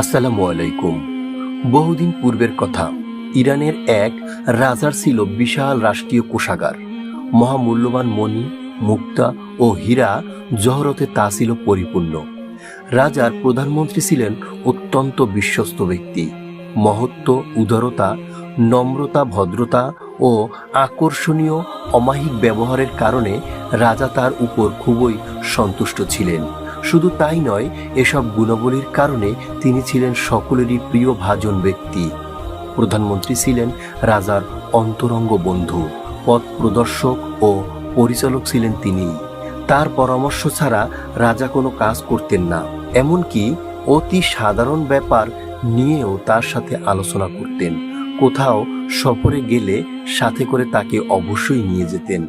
আসসালামু আলাইকুম। বহুদিন পূর্বের কথা, ইরানের এক রাজার ছিল বিশাল রাষ্ট্রীয় কোষাগার। মহামূল্যবান মণি, মুক্তা ও হীরা জহরতে তা ছিল পরিপূর্ণ। রাজার প্রধানমন্ত্রী ছিলেন অত্যন্ত বিশ্বস্ত ব্যক্তি। মহত্ব, উদারতা, নম্রতা, ভদ্রতা ও আকর্ষণীয় অমাহিক ব্যবহারের কারণে রাজা তার উপর খুবই সন্তুষ্ট ছিলেন। শুধু তাই নয়, এসব গুণাবলীর কারণে তিনি ছিলেন সকলেরই প্রিয় ভাজন ব্যক্তি। প্রধানমন্ত্রী ছিলেন রাজার অন্তরঙ্গ বন্ধু, পথ প্রদর্শক ও পরিচালক ছিলেন তিনি। তার পরামর্শ ছাড়া রাজা কোনো কাজ করতেন না, এমনকি অতি সাধারণ ব্যাপার নিয়েও তার সাথে আলোচনা করতেন। কোথাও সফরে গেলে সাথে করে তাকে অবশ্যই নিয়ে যেতেন।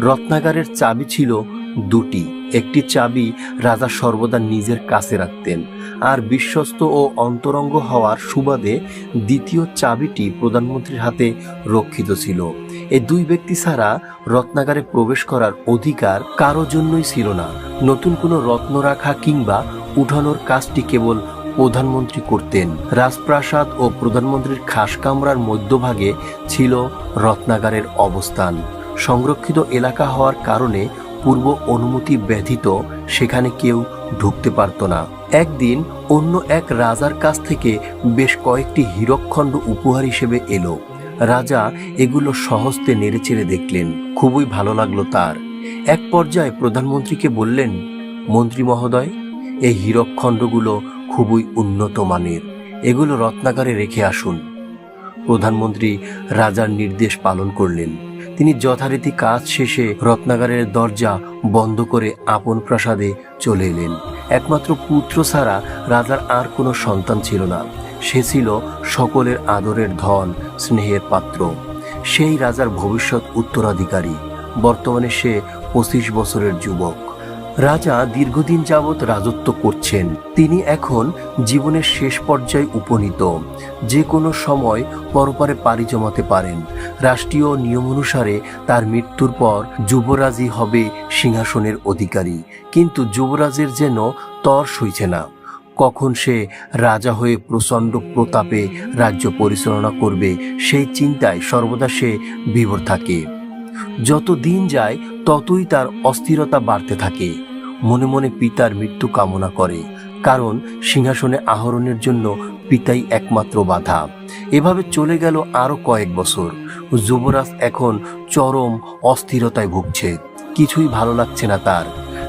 রত্নাগারের চাবি ছিল দুটি। একটি চাবি রাজা সর্বদা নিজের কাছে রাখতেন আর বিশ্বস্ত ও অন্তরঙ্গ হওয়ার সুবাদে দ্বিতীয় চাবিটি প্রধানমন্ত্রীর হাতে রক্ষিত ছিল। এই দুই ব্যক্তি ছাড়া রত্নাগারে প্রবেশ করার অধিকার কারও জন্যই ছিল না। নতুন কোনো রত্ন রাখা কিংবা উঠানোর কাজটি কেবল প্রধানমন্ত্রী করতেন। রাজপ্রাসাদ ও প্রধানমন্ত্রীর খাস কামরার মধ্যভাগে ছিল রত্নাগারের অবস্থান। সংরক্ষিত এলাকা হওয়ার কারণে পূর্ব অনুমতি ব্যতীত সেখানে কেউ ঢুকতে পারত না। একদিন অন্য এক রাজার কাছ থেকে বেশ কয়েকটি হীরকখণ্ড উপহার হিসেবে এলো। রাজা এগুলো সহস্তে নেড়েচেড়ে দেখলেন। খুবই ভালো লাগল তার। এক পর্যায়ে প্রধানমন্ত্রীকে বললেন, মন্ত্রী মহোদয়, এই হীরকখণ্ডগুলো খুবই উন্নত মানের। এগুলো রত্নাগারে রেখে আসুন। প্রধানমন্ত্রী রাজার নির্দেশ পালন করলেন। তিনি যথারীতি কাজ শেষে রত্নাগারের দরজা বন্ধ করে আপন প্রাসাদে চলে এলেন। একমাত্র পুত্র ছাড়া রাজার আর কোনো সন্তান ছিল না। সে ছিল সকলের আদরের ধন, স্নেহের পাত্র। সেই রাজার ভবিষ্যৎ উত্তরাধিকারী। বর্তমানে সে পঁচিশ বছরের যুবক। রাজা দীর্ঘদিন যাবৎ রাজত্ব করছেন। তিনি এখন জীবনের শেষ পর্যায়ে উপনীত। যে কোনো সময় পরপারে পাড়ি জমাতে পারেন। রাষ্ট্রীয় নিয়ম অনুসারে তার মৃত্যুর পর যুবরাজই হবে সিংহাসনের অধিকারী। কিন্তু যুবরাজের যেন তর সইছে না। কখন সে রাজা হয়ে প্রচণ্ড প্রতাপে রাজ্য পরিচালনা করবে সেই চিন্তায় সর্বদা সে বিভোর থাকে। যত দিন যায়, ততই তার অস্থিরতা বাড়তে থাকে। মনে মনে পিতার মৃত্যু কামনা করে, কারণ সিংহাসনে আহরণের জন্য পিতাই একমাত্র বাধা। এভাবে চলে গেল আরও কয়েক বছর। যুবরাজ এখন চরম অস্থিরতায় ভুগছে। কিছুই ভালো লাগছে না তার।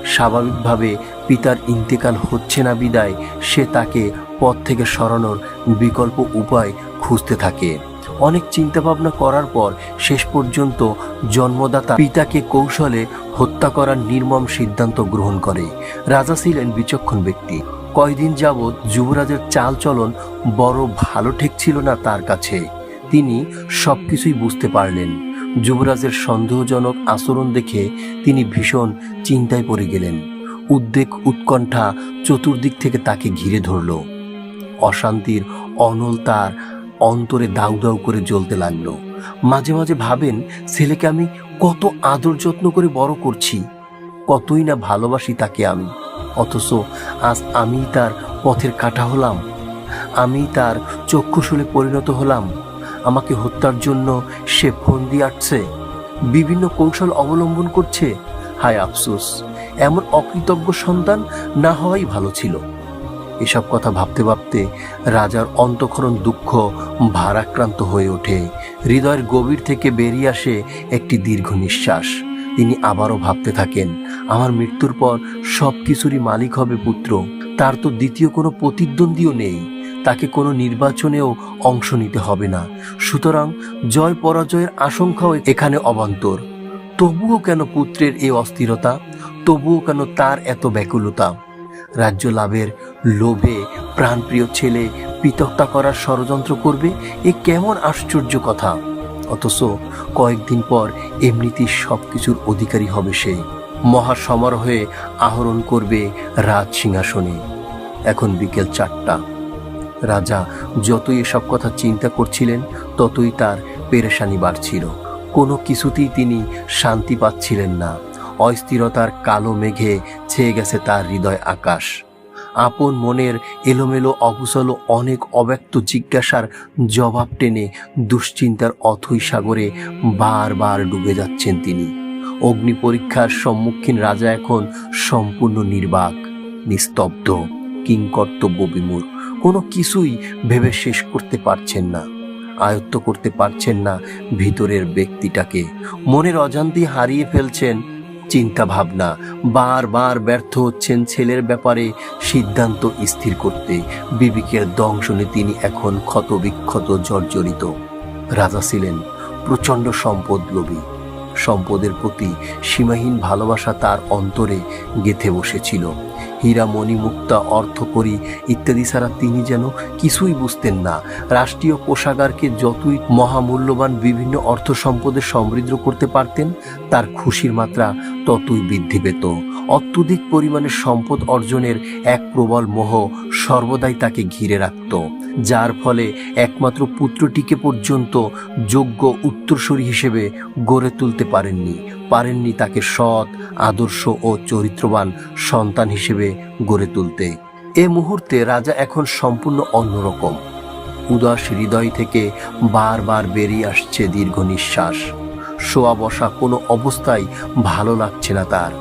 স্বাভাবিকভাবে পিতার ইন্তেকাল হচ্ছে না বিদায়, সে তাকে পথ থেকে সরানোর বিকল্প উপায় খুঁজতে থাকে। অনেক চিন্তাভাবনা করার পর শেষ পর্যন্ত জন্মদাতা পিতাকে কৌশলে হত্যা করার নির্মম সিদ্ধান্ত গ্রহণ করে। রাজা ছিলেন বিচক্ষণ ব্যক্তি। কয়দিন যাবৎ যুবরাজের চাল চলন বড় ভালো ঠেকছিল না তার কাছে। তিনি সবকিছুই বুঝতে পারলেন। যুবরাজের সন্দেহজনক আচরণ দেখে তিনি ভীষণ চিন্তায় পড়ে গেলেন। উদ্বেগ উৎকণ্ঠা চতুর্দিক থেকে তাকে ঘিরে ধরল। অশান্তির অনল তার অন্তরে দাউ দাউ করে জ্বলতে লাগল। মাঝে মাঝে ভাবেন, ছেলেকে আমি কত আদর যত্ন করে বড় করছি, কতই না ভালোবাসি তাকে আমি। অথচ আজ আমি তার পথের কাটা হলাম আমি তার চক্ষুশূলে পরিণত হলাম, আমাকে হত্যার জন্য সে ফোন দিয়ে আটছে বিভিন্ন কৌশল অবলম্বন করছে। হায় আফসোস, এমন অকৃতজ্ঞ সন্তান না হওয়াই ভালো ছিল। এসব কথা ভাবতে ভাবতে রাজার অন্তঃকরণ দুঃখ ভারাক্রান্ত হয়ে ওঠে। হৃদয়ের গভীর থেকে বেরিয়ে আসে একটি দীর্ঘ নিঃশ্বাস। তিনি আবারও ভাবতে থাকেন, আমার মৃত্যুর পর সব কিছুরই মালিক হবে পুত্র। তার তো দ্বিতীয় কোনো প্রতিদ্বন্দ্বীও নেই। তাকে কোনো নির্বাচনেও অংশ নিতে হবে না। সুতরাং জয় পরাজয়ের আশঙ্কাও এখানে অবান্তর। তবুও কেন পুত্রের এই অস্থিরতা? তবুও কেন তার এত ব্যাকুলতা? রাজ্য লাভের লোভে প্রাণপ্রিয় ছেলে পৃথকতা করার ষড়যন্ত্র করবে, এ কেমন আশ্চর্য কথা? অথচ কয়েকদিন পর এমনিতেই সব কিছুর অধিকারী হবে সে। মহা সমারোহে আহরণ করবে রাজ সিংহাসনে। এখন বিকেল চারটা। রাজা যতই এসব কথা চিন্তা করছিলেন, ততই তার পেরেশানি বাড়ছিল। কোনো কিছুতেই তিনি শান্তি পাচ্ছিলেন না। অস্থিরতার কালো মেঘে ছেয়ে গেছে তার হৃদয় আকাশ। আপন মনের এলোমেলো অগুসল অনেক অব্যক্ত জিজ্ঞাসার জবাব টেনে দুশ্চিন্তার অথৈ সাগরে বারবার ডুবে যাচ্ছেন তিনি। অগ্নি পরীক্ষার সম্মুখীন রাজা এখন সম্পূর্ণ নির্বাক, নিস্তব্ধ কিংকর্তব্য বিমূর কোনো কিছুই ভেবে শেষ করতে পারছেন না, আয়ত্ত করতে পারছেন না ভিতরের ব্যক্তিটাকে। মনের অজান্তি হারিয়ে ফেলছেন চিন্তা ভাবনা বারবার ব্যর্থ হচ্ছেন ছেলের ব্যাপারে সিদ্ধান্ত স্থির করতে। বিবেকের দংশনে তিনি এখন ক্ষত বিক্ষত জর্জরিত। রাজা ছিলেন প্রচণ্ড সম্পদ লোভী সম্পদের প্রতি সীমাহীন ভালোবাসা তার অন্তরে গেথে বসেছিল। হীরা মণি মুক্তা অর্থকরী ইত্যাদি ছাড়া তিনি যেন কিছুই বুঝতেন না। রাষ্ট্রীয় কোষাগারকে যতই মহামূল্যবান বিভিন্ন অর্থ সম্পদে সমৃদ্ধ করতে পারতেন, তার খুশির মাত্রা ততই বৃদ্ধি পেত। অত্যধিক পরিমাণে সম্পদ অর্জনের এক প্রবল মোহ সর্বদাই তাকে ঘিরে রাখত, যার ফলে একমাত্র পুত্রটিকে পর্যন্ত যোগ্য উত্তরসূরি হিসেবে গড়ে তুলতে পারেননি পারেননি তাকে সৎ, আদর্শ ও চরিত্রবান সন্তান হিসেবে গড়ে তুলতে। এ মুহূর্তে রাজা এখন সম্পূর্ণ অন্যরকম। উদাস হৃদয় থেকে বারবার বেরিয়ে আসছে দীর্ঘ নিঃশ্বাস। শোয়া বসা কোনো অবস্থায় ভালো লাগছে না তার।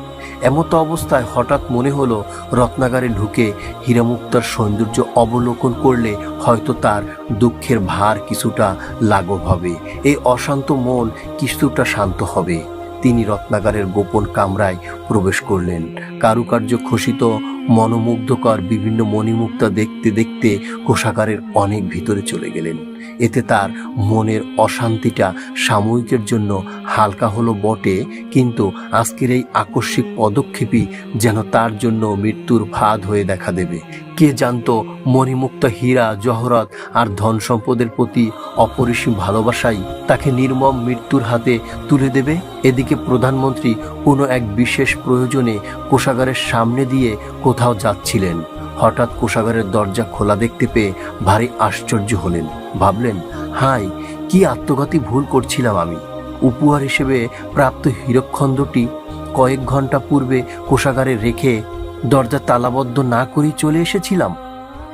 এমতো অবস্থায় হঠাৎ মনে হলো রত্নাগারে ঢুকে হীরামুক্তার সৌন্দর্য অবলোকন করলে হয়তো তার দুঃখের ভার কিছুটা লাঘব হবে। এই অশান্ত মন কিছুটা শান্ত হবে। তিনি রত্নাগারের গোপন কামরায় প্রবেশ করলেন। কারুকার্য খসিত মনোমুগ্ধকর বিভিন্ন মণিমুক্তা দেখতে দেখতে কোষাগারের অনেক ভিতরে চলে গেলেন। এতে তার মনের অশান্তিটা সাময়িকের জন্য হালকা হলো বটে, কিন্তু আজকের এই আকস্মিক পদক্ষেপই যেন তার জন্য মৃত্যুর ফাঁদ হয়ে দেখা দেবে। কে জানতো মণিমুক্ত হীরা, জহরত আর ধন সম্পদের প্রতি অপরিসীম ভালোবাসাই তাকে নির্মম মৃত্যুর হাতে তুলে দেবে? এদিকে প্রধানমন্ত্রী কোনো এক বিশেষ প্রয়োজনে কোষাগারের সামনে দিয়ে কোথাও যাচ্ছিলেন। হঠাৎ কোষাগারের দরজা খোলা দেখতে পেয়ে ভারী আশ্চর্য হলেন। ভাবলেন, হাই, কি আত্মঘাতী ভুল করছিলাম আমি। উপহার হিসেবে প্রাপ্ত হীরকখণ্ডটি কয়েক ঘণ্টা পূর্বে কোষাগারে রেখে দরজা তালাবদ্ধ না করেই চলে এসেছিলাম।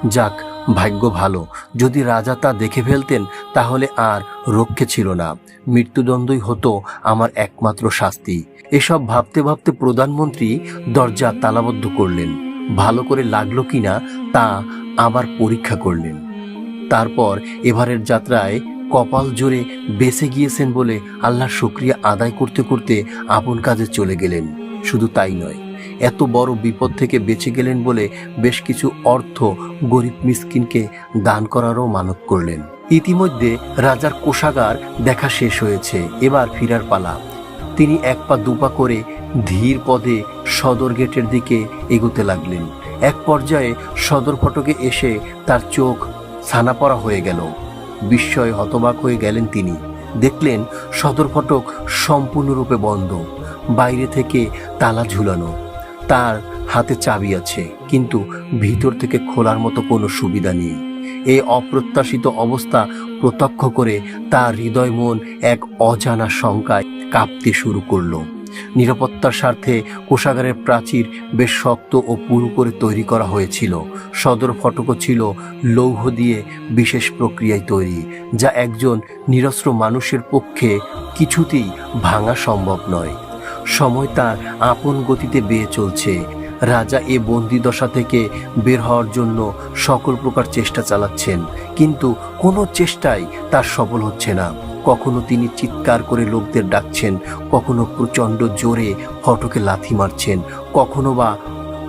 যাক, ভাগ্য ভালো। যদি রাজা তা দেখে ফেলতেন, তাহলে আর রক্ষে ছিল না। মৃত্যুদণ্ডই হতো আমার একমাত্র শাস্তি। এসব ভাবতে ভাবতে প্রধানমন্ত্রী দরজা তালাবদ্ধ করলেন। ভালো করে লাগল কিনা তা আবার পরীক্ষা করলেন। তারপর এবারের যাত্রায় কপাল জোরে বেঁচে গিয়েছেন বলে আল্লাহর শুক্রিয়া আদায় করতে করতে আপন কাজে চলে গেলেন। শুধু তাই নয়, এত বড় বিপদ থেকে বেঁচে গেলেন বলে বেশ কিছু অর্থ গরিব মিসকিনকে দান করারও মানত করলেন। ইতিমধ্যে রাজার কোষাগার দেখা শেষ হয়েছে, এবার ফিরার পালা। তিনি এক পা দুপা করে ধীর পদে সদর গেটের দিকে এগোতে লাগলেন। এক পর্যায়ে সদর ফটকে এসে তার চোখ ছানাপড়া হয়ে গেল। বিস্ময়ে হতবাক হয়ে গেলেন তিনি। দেখলেন সদর ফটক সম্পূর্ণরূপে বন্ধ। বাইরে থেকে তালা ঝুলানো। তার হাতে চাবি আছে, কিন্তু ভিতর থেকে খোলার মতো কোনো সুবিধা নেই। এই অপ্রত্যাশিত অবস্থা প্রত্যক্ষ করে তার হৃদয় মন এক অজানা শঙ্কায় কাঁপতে শুরু করল। নিরাপত্তার স্বার্থে কোষাগারের প্রাচীর বেশ শক্ত ও পুরু করে তৈরি করা হয়েছিল। সদর ফটকও ছিল লৌহ দিয়ে বিশেষ প্রক্রিয়ায় তৈরি, যা একজন নিরস্ত্র মানুষের পক্ষে কিছুতেই ভাঙা সম্ভব নয়। সময় তার আপন গতিতে বেয়ে চলছে। রাজা এ বন্দিদশা থেকে বের হওয়ার জন্য সকল প্রকার চেষ্টা চালাচ্ছেন, কিন্তু কোনো চেষ্টাই তার সফল হচ্ছে না। কখনো তিনি চিৎকার করে লোকদের ডাকছেন, কখনো প্রচণ্ড জোরে ফটকে লাথি মারছেন, কখনো বা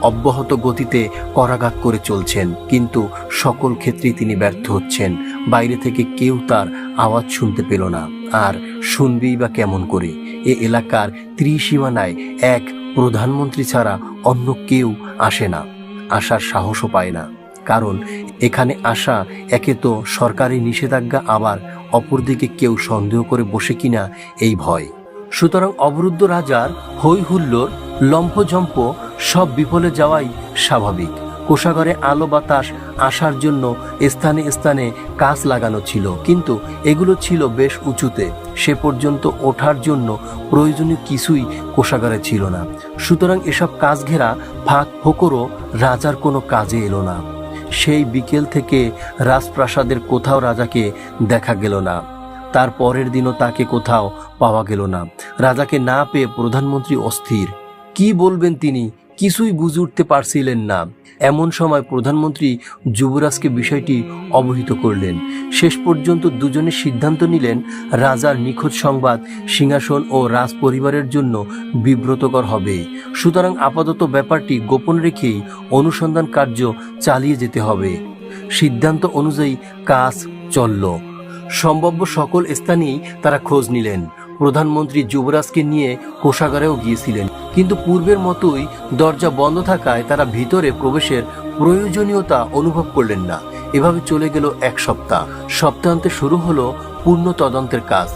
অব্যাহত গতিতে করাঘাত করে চলছেন, কিন্তু সকল ক্ষেত্রেই তিনি ব্যর্থ হচ্ছেন। বাইরে থেকে কেউ তার আওয়াজ শুনতে পেল না। আর শুনবেই বা কেমন করে? এ এলাকার ত্রিসীমানায় এক প্রধানমন্ত্রী ছাড়া অন্য কেউ আসে না, আসার সাহসও পায় না। কারণ এখানে আসা একে তো সরকারি নিষেধাজ্ঞা, আবার অপরদিকে কেউ সন্দেহ করে বসে কিনা এই ভয়। সুতরাং অবরুদ্ধ রাজার হই হুল্লোর লম্ফঝম্প সব বিফলে যাওয়াই স্বাভাবিক। কোষাগারে আলো বাতাস আসার জন্য স্থানে স্থানে কাজ লাগানো ছিল, কিন্তু এগুলো ছিল বেশ উঁচুতে। সে পর্যন্ত ওঠার জন্য প্রয়োজনীয় কিছুই কোষাগারে ছিল না। সুতরাং এসব কাজ ঘেরা ফাঁক হকরও রাজার কোনো কাজে এলো না। সেই বিকেল থেকে রাজপ্রাসাদের কোথাও রাজাকে দেখা গেল না। তার পরের দিনও তাকে কোথাও পাওয়া গেল না। রাজাকে না পেয়ে প্রধানমন্ত্রী অস্থির। কি বলবেন তিনি? কিছুই বুঝে উঠতে পারছিলেন না। এমন সময় প্রধানমন্ত্রী যুবরাজকে বিষয়টি অবহিত করলেন। শেষ পর্যন্ত দুজনে সিদ্ধান্ত নিলেন, রাজার নিখোঁজ সংবাদ সিংহাসন ও রাজ পরিবারের জন্য বিব্রতকর হবে। সুতরাং আপাতত ব্যাপারটি গোপন রেখেই অনুসন্ধান কার্য চালিয়ে যেতে হবে। সিদ্ধান্ত অনুযায়ী কাজ চলল। সম্ভাব্য সকল স্থানেই তারা খোঁজ নিলেন। প্রধানমন্ত্রী যুবরাজকে নিয়ে কোষাগারেও গিয়েছিলেন। কিন্তু পূর্বের মতোই দরজা বন্ধ থাকায় তারা ভিতরে প্রবেশের প্রয়োজনীয়তা অনুভব করলেন না। এভাবে চলে গেল এক সপ্তাহ। সপ্তাহান্তে শুরু হলো পূর্ণ তদন্তের কাজ।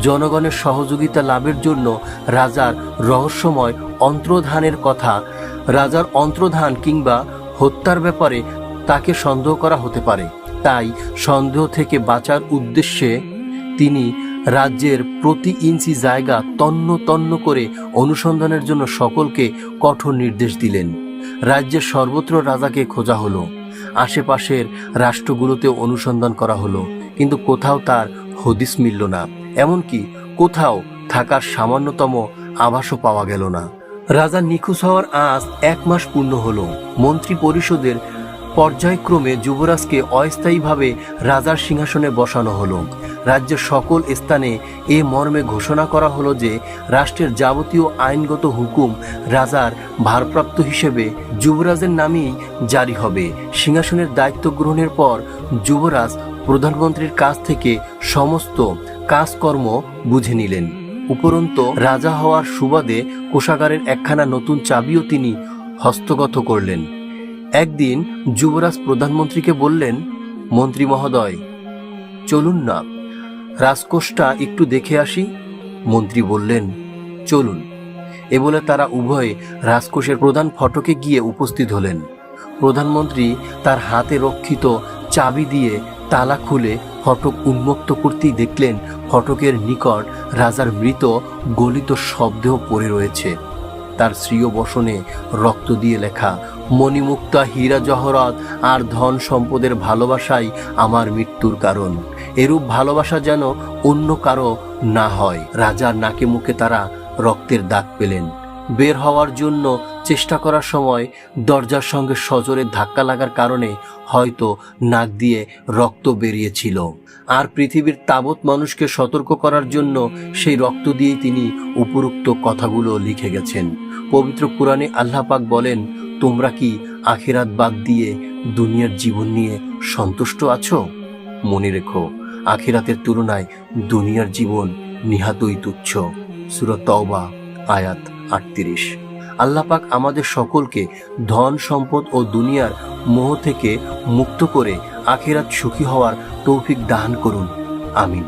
জনগণের সহযোগিতা লাভের জন্য রাজার রহস্যময় অন্ত্রধানের কথা, রাজার অন্ত্রধান কিংবা হত্যার ব্যাপারে তাকে সন্দেহ করা হতে পারে। তাই সন্দেহ থেকে বাঁচার উদ্দেশ্যে তিনি রাজ্যের প্রতি ইঞ্চি জায়গা তন্ন তন্ন করে অনুসন্ধানের জন্য সকলকে কঠোর নির্দেশ দিলেন। রাজ্যের সর্বত্র রাজাকে খোঁজা হলো। আশেপাশের রাষ্ট্রগুলোতে অনুসন্ধান করা হলো, কিন্তু কোথাও তার হদিস মিলল না। এমনকি কোথাও থাকার সামান্যতম আভাসও পাওয়া গেল না। রাজা নিখোঁজ হওয়ার আজ এক মাস পূর্ণ হলো। মন্ত্রী পরিষদের পর্যায়ক্রমে যুবরাজকে অস্থায়ীভাবে রাজার সিংহাসনে বসানো হলো। রাজ্যের সকল স্থানে এ মর্মে ঘোষণা করা হলো যে, রাষ্ট্রের যাবতীয় আইনগত হুকুম রাজার ভারপ্রাপ্ত হিসেবে যুবরাজের নামেই জারি হবে। সিংহাসনের দায়িত্ব গ্রহণের পর যুবরাজ প্রধানমন্ত্রীর কাছ থেকে সমস্ত কাজকর্ম বুঝে নিলেন। উপরন্ত রাজা হওয়ার সুবাদে কোষাগারের একখানা নতুন চাবিও তিনি হস্তগত করলেন। একদিন যুবরাজ প্রধানমন্ত্রীকে বললেন, মন্ত্রী মহোদয়, চলুন না। রাজকোষটা একটু দেখে আসি। মন্ত্রী বললেন, চলুন। এ বলে তারা উভয়ে রাজকোষের প্রধান ফটকে গিয়ে উপস্থিত হলেন। প্রধানমন্ত্রী তার হাতে রক্ষিত চাবি দিয়ে তালা খুলে ফটক উন্মুক্ত করতেই দেখলেন, ফটকের নিকট রাজার মৃত গলিত শব্দেও পড়ে রয়েছে। তার শ্রীয় বসনে রক্ত দিয়ে লেখা মণিমুক্তা, হীরা জহরত আর ধন সম্পদের ভালোবাসাই আমার মৃত্যুর কারণ। এরূপ ভালোবাসা যেন অন্য কারও না হয়। রাজার নাকে মুখে তারা রক্তের দাগ পেলেন। বের হওয়ার জন্য চেষ্টা করার সময় দরজার সঙ্গে সজোরে ধাক্কা লাগার কারণে হয়তো নাক দিয়ে রক্ত বেরিয়েছিল। আর পৃথিবীর তাবৎ মানুষকে সতর্ক করার জন্য সেই রক্ত দিয়েই তিনি উপরুক্ত কথাগুলো লিখে গেছেন। পবিত্র কোরআনে আল্লাহ পাক বলেন তোমরা কি আখিরাত বাদ দিয়ে দুনিয়ার জীবন নিয়ে সন্তুষ্ট আছো? মনে রেখো, আখিরাতের তুলনায় দুনিয়ার জীবন নিহাতই তুচ্ছ। সুরত তওবা, আয়াত আটত্রিশ। আল্লাপাক আমাদের সকলকে ধন, সম্পদ ও দুনিয়ার মোহ থেকে মুক্ত করে আখিরাত সুখী হওয়ার তৌফিক দান করুন। আমিন।